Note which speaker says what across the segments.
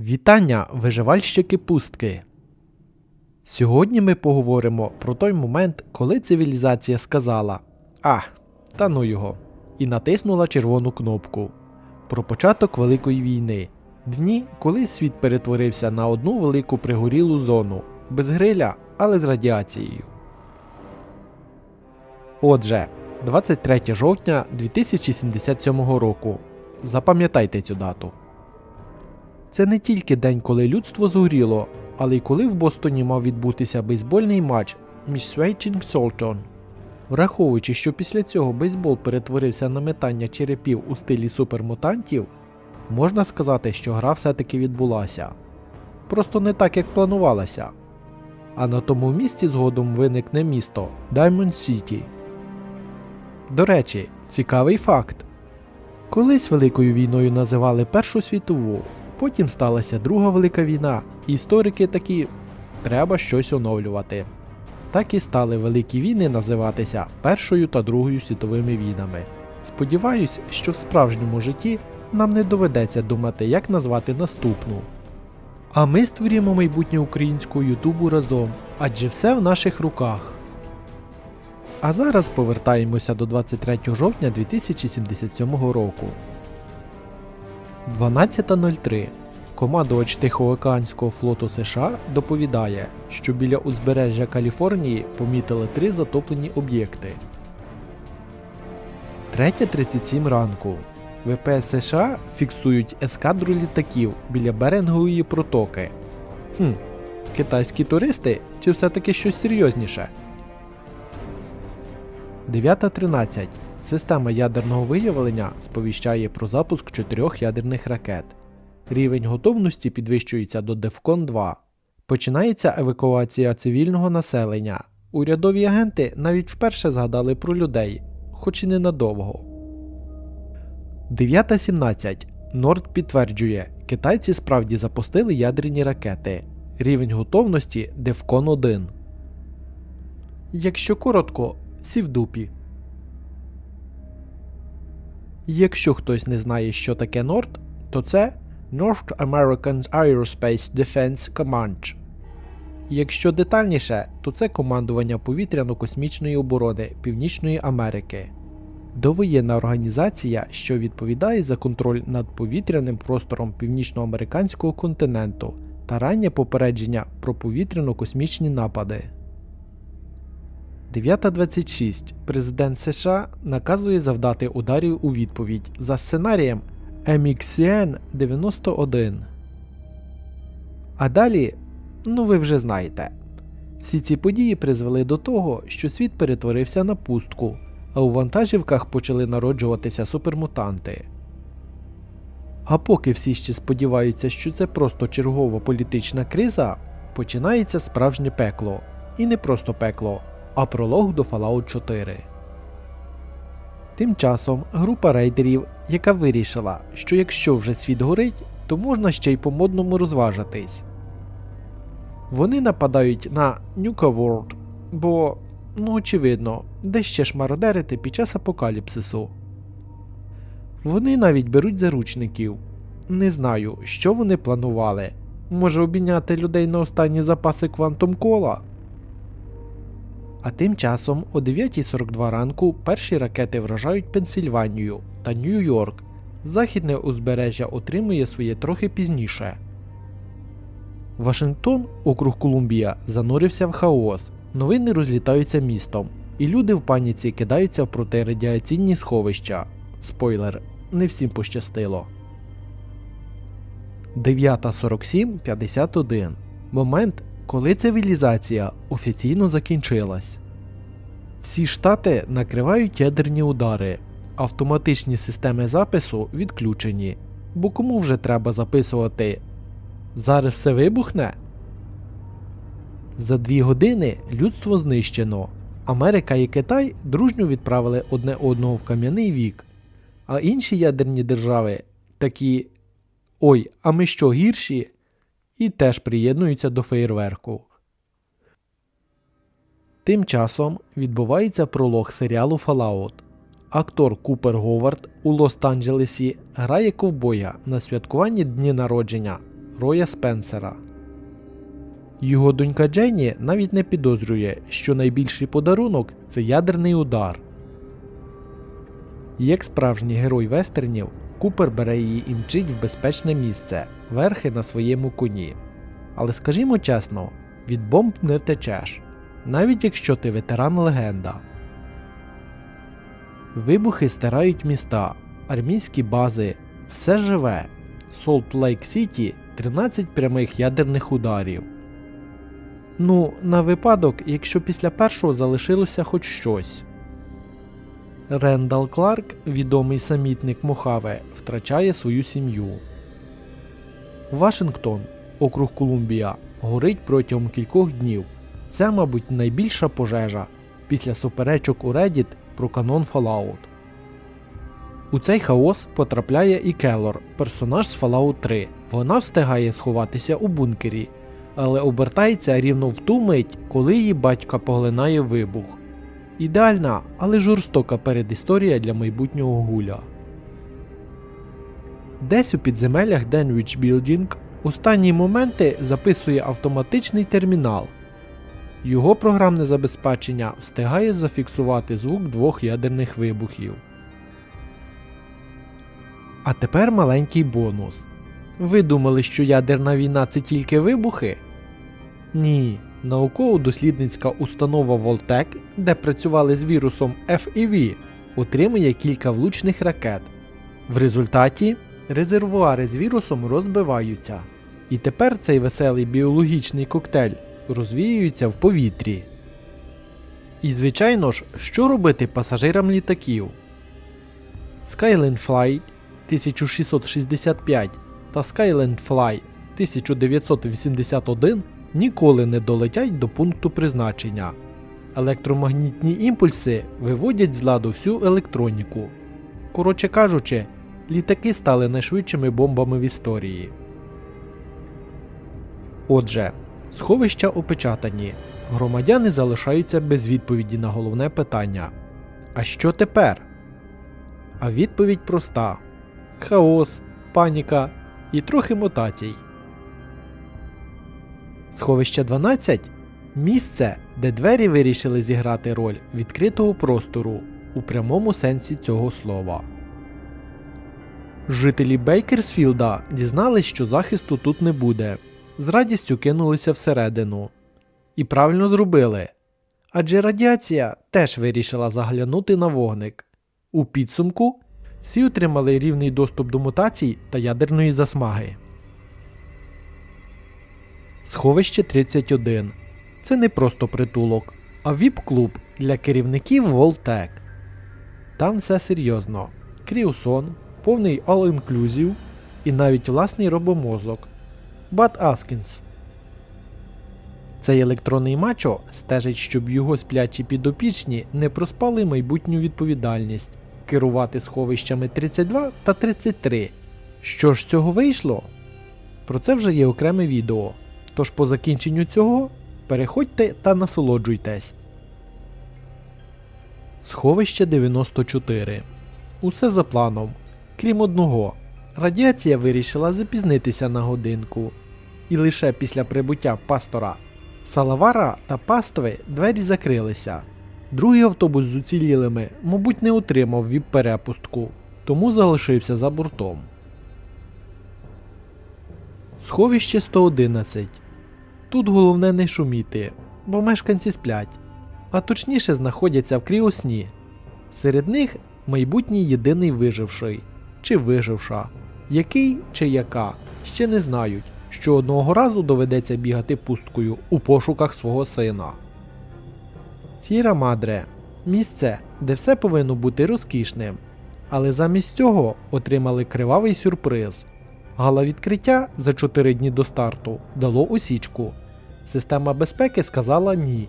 Speaker 1: Вітання, виживальщики пустки. Сьогодні ми поговоримо про той момент, коли цивілізація сказала А, та ну його, і натиснула червону кнопку. Про початок Великої війни. Дні, коли світ перетворився на одну велику пригорілу зону, без гриля, але з радіацією. Отже, 23 жовтня 2077 року. Запам'ятайте цю дату. Це не тільки день, коли людство згоріло, але й коли в Бостоні мав відбутися бейсбольний матч між Свейчинг Солтон. Враховуючи, що після цього бейсбол перетворився на метання черепів у стилі супермутантів, можна сказати, що гра все-таки відбулася. Просто не так, як планувалося. А на тому місці згодом виникне місто Diamond City. До речі, цікавий факт. Колись Великою війною називали Першу світову, потім сталася Друга Велика війна, і історики такі треба щось оновлювати. Так і стали великі війни називатися Першою та Другою світовими війнами. Сподіваюсь, що в справжньому житті нам не доведеться думати, як назвати наступну. А ми створюємо майбутнє українського Ютубу разом, адже все в наших руках. А зараз повертаємося до 23 жовтня 2077 року. 12.03. Командувач Тихоокеанського флоту США доповідає, що біля узбережжя Каліфорнії помітили три затоплені об'єкти. 3.37 ранку. ВПС США фіксують ескадру літаків біля Берингової протоки. Хм, китайські туристи чи все-таки щось серйозніше? 9.13. Система ядерного виявлення сповіщає про запуск чотирьох ядерних ракет. Рівень готовності підвищується до DEFCON 2. Починається евакуація цивільного населення. Урядові агенти навіть вперше згадали про людей, хоч і ненадовго. 9.17. Норд підтверджує, китайці справді запустили ядерні ракети. Рівень готовності DEFCON 1. Якщо коротко, всі в дупі. Якщо хтось не знає, що таке Норд, то це North American Aerospace Defense Command. Якщо детальніше, то це командування повітряно-космічної оборони Північної Америки. Довоєнна організація, що відповідає за контроль над повітряним простором північноамериканського континенту та раннє попередження про повітряно-космічні напади. 9.26. Президент США наказує завдати ударів у відповідь за сценарієм MXN 91. А далі, ну ви вже знаєте. Всі ці події призвели до того, що світ перетворився на пустку, а у вантажівках почали народжуватися супермутанти. А поки всі ще сподіваються, що це просто чергова політична криза, починається справжнє пекло. І не просто пекло, а пролог до Fallout 4. Тим часом група рейдерів, яка вирішила, що якщо вже світ горить, то можна ще й по-модному розважитись. Вони нападають на World, бо, ну очевидно, де ще ж мародерити під час апокаліпсису. Вони навіть беруть заручників. Не знаю, що вони планували. Може обійняти людей на останні запаси квантом кола? А тим часом о 9.42 ранку перші ракети вражають Пенсильванію та Нью-Йорк. Західне узбережжя отримує своє трохи пізніше. Вашингтон, округ Колумбія, занурився в хаос. Новини розлітаються містом, і люди в паніці кидаються в протирадіаційні сховища. Спойлер, не всім пощастило. 9.47.51 Момент, коли цивілізація офіційно закінчилась. Всі штати накривають ядерні удари, автоматичні системи запису відключені. Бо кому вже треба записувати Зараз все вибухне? За дві години людство знищено. Америка і Китай дружньо відправили одне одного в кам'яний вік, а інші ядерні держави такі Ой, а ми що гірші? І теж приєднуються до феєрверку. Тим часом відбувається пролог серіалу Fallout. Актор Купер Говард у Лос-Анджелесі грає ковбоя на святкуванні дні народження Роя Спенсера. Його донька Дженні навіть не підозрює, що найбільший подарунок це ядерний удар. Як справжній герой вестернів, Купер бере її і мчить в безпечне місце, верхи на своєму коні. Але скажімо чесно, від бомб не течеш, навіть якщо ти ветеран легенда. Вибухи стирають міста, армійські бази, все живе. Солт Лейк Сіті 13 прямих ядерних ударів. Ну, на випадок, якщо після першого залишилося хоч щось. Рендал Кларк, відомий самітник Мохаве, втрачає свою сім'ю. Вашингтон, округ Колумбія, горить протягом кількох днів. Це, мабуть, найбільша пожежа після суперечок у Reddit про канон Fallout. У цей хаос потрапляє і Келор, персонаж з Fallout 3. Вона встигає сховатися у бункері, але обертається рівно в ту мить, коли її батька поглинає вибух. Ідеальна, але жорстока передісторія для майбутнього гуля. Десь у підземеллях Denwich Building останні моменти записує автоматичний термінал. Його програмне забезпечення встигає зафіксувати звук двох ядерних вибухів. А тепер маленький бонус. Ви думали, що ядерна війна це тільки вибухи? Ні. Науково-дослідницька установа Voltec, де працювали з вірусом FEV, отримує кілька влучних ракет. В результаті резервуари з вірусом розбиваються. І тепер цей веселий біологічний коктейль розвіюється в повітрі. І звичайно ж, що робити пасажирам літаків? Skyline Fly 1665 та Skyline Fly 1981 ніколи не долетять до пункту призначення. Електромагнітні імпульси виводять з ладу всю електроніку. Коротше кажучи, літаки стали найшвидшими бомбами в історії. Отже, сховища опечатані. Громадяни залишаються без відповіді на головне питання. А що тепер? А відповідь проста: хаос, паніка і трохи мутацій. Сховище 12 місце, де двері вирішили зіграти роль відкритого простору у прямому сенсі цього слова. Жителі Бейкерсфілда дізнались, що захисту тут не буде. З радістю кинулися всередину. І правильно зробили. Адже радіація теж вирішила заглянути на вогник. У підсумку всі отримали рівний доступ до мутацій та ядерної засмаги. Сховище 31. Це не просто притулок, а віп-клуб для керівників Волтек. Там все серйозно. Кріусон, повний all-inclusive і навіть власний робомозок. Бат Аскінс. Цей електронний мачо стежить, щоб його сплячі підопічні не проспали майбутню відповідальність керувати сховищами 32 та 33. Що ж з цього вийшло? Про це вже є окреме відео. Тож по закінченню цього переходьте та насолоджуйтесь. Сховище 94. Усе за планом. Крім одного, радіація вирішила запізнитися на годинку. І лише після прибуття пастора Салавара та пастви двері закрилися. Другий автобус з уцілілими, мабуть, не отримав віп-перепустку, тому залишився за бортом. Сховище 111. Тут головне не шуміти, бо мешканці сплять, а точніше знаходяться в кріосні. Серед них майбутній єдиний виживший чи виживша, який чи яка ще не знають, що одного разу доведеться бігати пусткою у пошуках свого сина. Сіра Мадре місце, де все повинно бути розкішним, але замість цього отримали кривавий сюрприз. Гала відкриття за 4 дні до старту дало осічку. Система безпеки сказала ні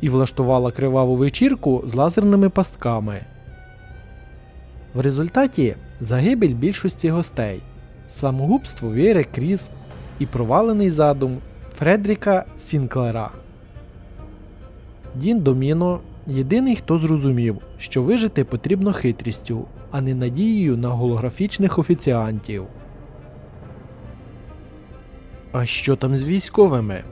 Speaker 1: і влаштувала криваву вечірку з лазерними пастками. В результаті загибель більшості гостей, самогубство Віри Кріс і провалений задум Фредріка Сінклера. Дін Доміно єдиний, хто зрозумів, що вижити потрібно хитрістю, а не надією на голографічних офіціантів. А що там з військовими?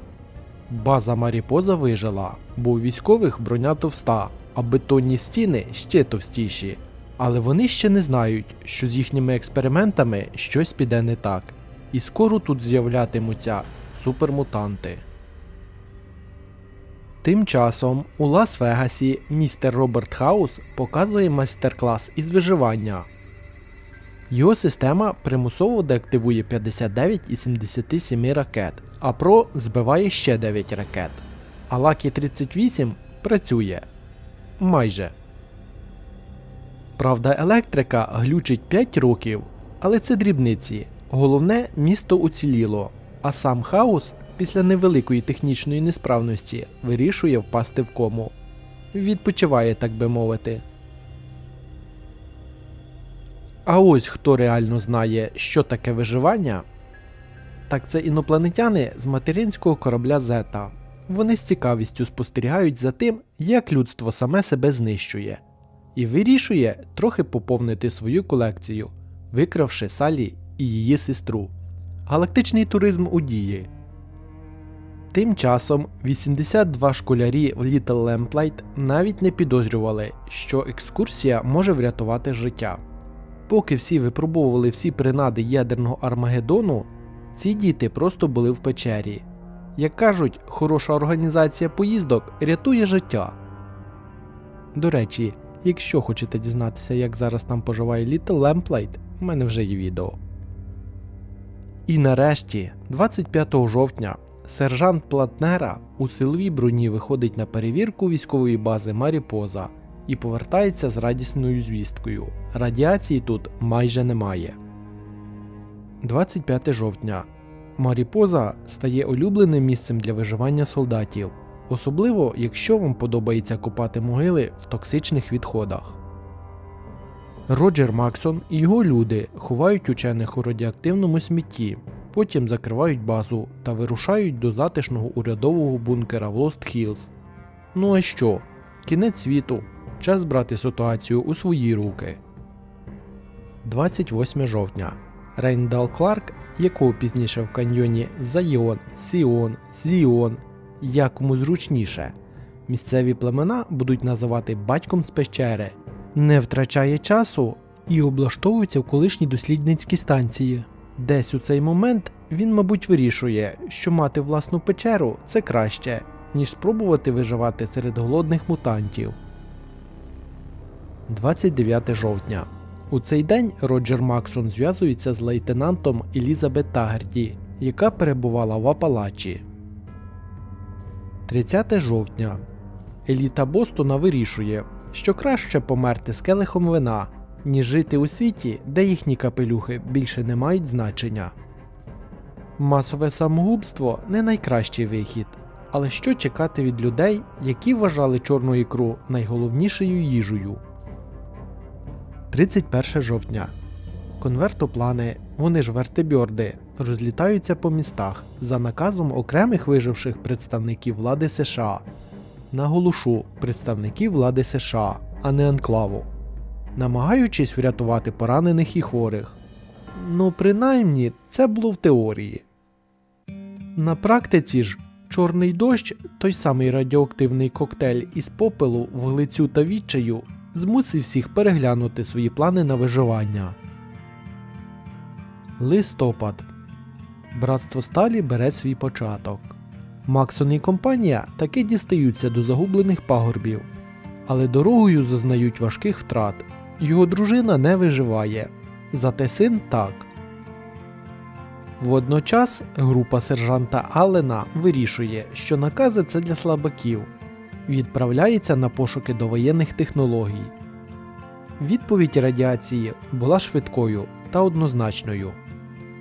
Speaker 1: База Маріпоза вижила, бо у військових броня товста, а бетонні стіни ще товстіші. Але вони ще не знають, що з їхніми експериментами щось піде не так, і скоро тут з'являтимуться супермутанти. Тим часом у Лас-Вегасі містер Роберт Хаус показує майстер-клас із виживання. Його система примусово деактивує 59 із 77 ракет, а Pro збиває ще 9 ракет. А Lucky 38 працює. Майже. Правда, електрика глючить 5 років, але це дрібниці. Головне, місто уціліло, а сам хаус після невеликої технічної несправності вирішує впасти в кому. Відпочиває, так би мовити. А ось хто реально знає, що таке виживання, так це інопланетяни з материнського корабля Зета. Вони з цікавістю спостерігають за тим, як людство саме себе знищує, і вирішує трохи поповнити свою колекцію, викравши Салі і її сестру. Галактичний туризм у дії. Тим часом 82 школярі в Little Lamplight навіть не підозрювали, що екскурсія може врятувати життя. Поки всі випробовували всі принади ядерного Армагеддону, ці діти просто були в печері. Як кажуть, хороша організація поїздок рятує життя. До речі, якщо хочете дізнатися, як зараз там поживає Little Lamplight, у мене вже є відео. І нарешті, 25 жовтня, сержант Платнера у силовій броні виходить на перевірку військової бази Маріпоза і повертається з радісною звісткою. Радіації тут майже немає. 25 жовтня. Маріпоза стає улюбленим місцем для виживання солдатів, особливо якщо вам подобається копати могили в токсичних відходах. Роджер Максон і його люди ховають учених у радіоактивному смітті, потім закривають базу та вирушають до затишного урядового бункера в Лост Хілз. Ну а що? Кінець світу. Час брати ситуацію у свої руки. 28 жовтня. Рейндал Кларк, якого пізніше в каньйоні Зайон, Сіон, Зіон, як кому зручніше. Місцеві племена будуть називати батьком з печери, не втрачає часу і облаштовується в колишній дослідницькій станції. Десь у цей момент він, мабуть, вирішує, що мати власну печеру це краще, ніж спробувати виживати серед голодних мутантів. 29 жовтня. У цей день Роджер Максон зв'язується з лейтенантом Елізабет Тагерді, яка перебувала в Апалачі. 30 жовтня. Еліта Бостона вирішує, що краще померти з келихом вина, ніж жити у світі, де їхні капелюхи більше не мають значення. Масове самогубство не найкращий вихід. Але що чекати від людей, які вважали чорну ікру найголовнішою їжею? 31 жовтня. Конвертоплани, вони ж вертебьорди, розлітаються по містах за наказом окремих виживших представників влади США. Наголошу представників влади США, а не анклаву, намагаючись врятувати поранених і хворих. Ну, принаймні, це було в теорії. На практиці ж чорний дощ, той самий радіоактивний коктейль із попелу, вуглецю та відчаю, змусив всіх переглянути свої плани на виживання. Листопад. Братство Сталі бере свій початок. Максон і компанія таки дістаються до загублених пагорбів, але дорогою зазнають важких втрат. Його дружина не виживає, зате син так. Водночас група сержанта Аллена вирішує, що накази це для слабаків, відправляється на пошуки довоєнних технологій. Відповідь радіації була швидкою та однозначною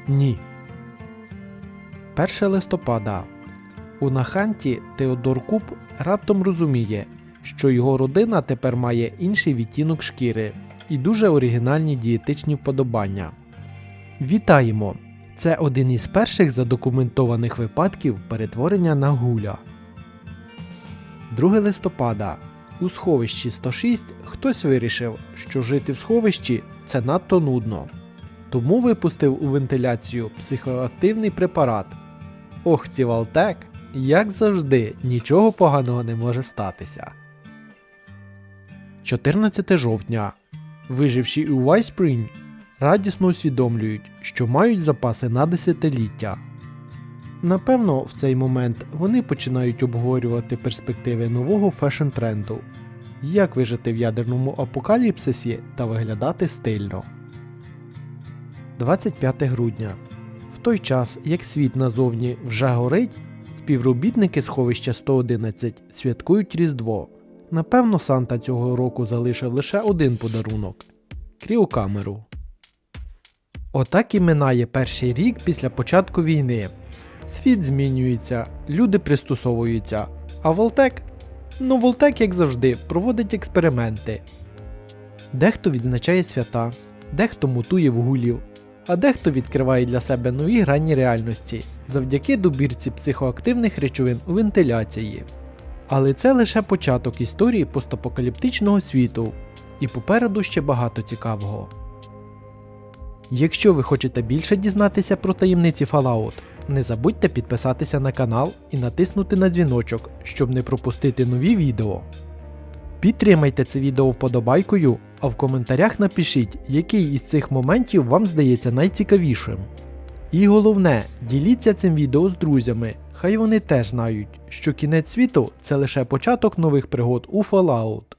Speaker 1: ні. 1 листопада у Наханті Теодор Куб раптом розуміє, що його родина тепер має інший відтінок шкіри і дуже оригінальні дієтичні вподобання. Вітаємо! Це один із перших задокументованих випадків перетворення на гуля. 2 листопада. У сховищі 106 хтось вирішив, що жити в сховищі це надто нудно. Тому випустив у вентиляцію психоактивний препарат, Ох, ці Валтек, як завжди, нічого поганого не може статися. 14 жовтня. Виживші у Вайспрінг радісно усвідомлюють, що мають запаси на десятиліття. Напевно, в цей момент вони починають обговорювати перспективи нового фешн-тренду, як вижити в ядерному апокаліпсисі та виглядати стильно. 25 грудня. В той час, як світ назовні вже горить, співробітники сховища 111 святкують Різдво. Напевно, Санта цього року залишив лише один подарунок кріокамеру. Отак і минає перший рік після початку війни. Світ змінюється, люди пристосовуються, а Волтек? Ну, Волтек, як завжди, проводить експерименти. Дехто відзначає свята, дехто мутує вгулів, а дехто відкриває для себе нові грані реальності завдяки добірці психоактивних речовин у вентиляції. Але це лише початок історії постапокаліптичного світу, і попереду ще багато цікавого. Якщо ви хочете більше дізнатися про таємниці Fallout, не забудьте підписатися на канал і натиснути на дзвіночок, щоб не пропустити нові відео. Підтримайте це відео вподобайкою, а в коментарях напишіть, який із цих моментів вам здається найцікавішим. І головне, діліться цим відео з друзями, хай вони теж знають, що кінець світу це лише початок нових пригод у Fallout.